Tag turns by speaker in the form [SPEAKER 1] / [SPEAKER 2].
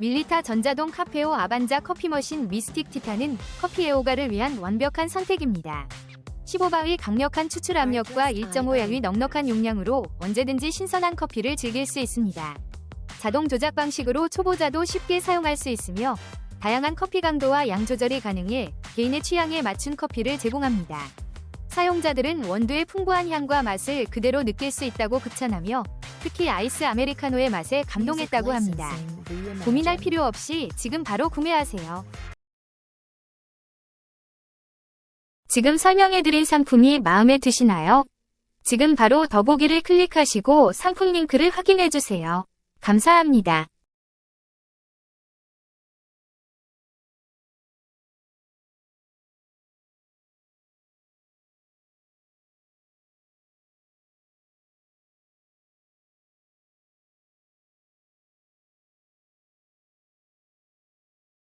[SPEAKER 1] 밀리타 전자동 카페오 아반자 커피 머신 미스틱 티타는 커피 애호가를 위한 완벽한 선택입니다. 15바의 강력한 추출 압력과 1.5양의 넉넉한 용량으로 언제든지 신선한 커피를 즐길 수 있습니다. 자동 조작 방식으로 초보자도 쉽게 사용할 수 있으며 다양한 커피 강도와 양 조절이 가능해 개인의 취향에 맞춘 커피를 제공합니다. 사용자들은 원두의 풍부한 향과 맛을 그대로 느낄 수 있다고 극찬하며 특히 아이스 아메리카노의 맛에 감동했다고 합니다. 고민할 필요 없이 지금 바로 구매하세요. 지금 설명해드린 상품이 마음에 드시나요? 지금 바로 더보기를 클릭하시고 상품 링크를 확인해주세요. 감사합니다.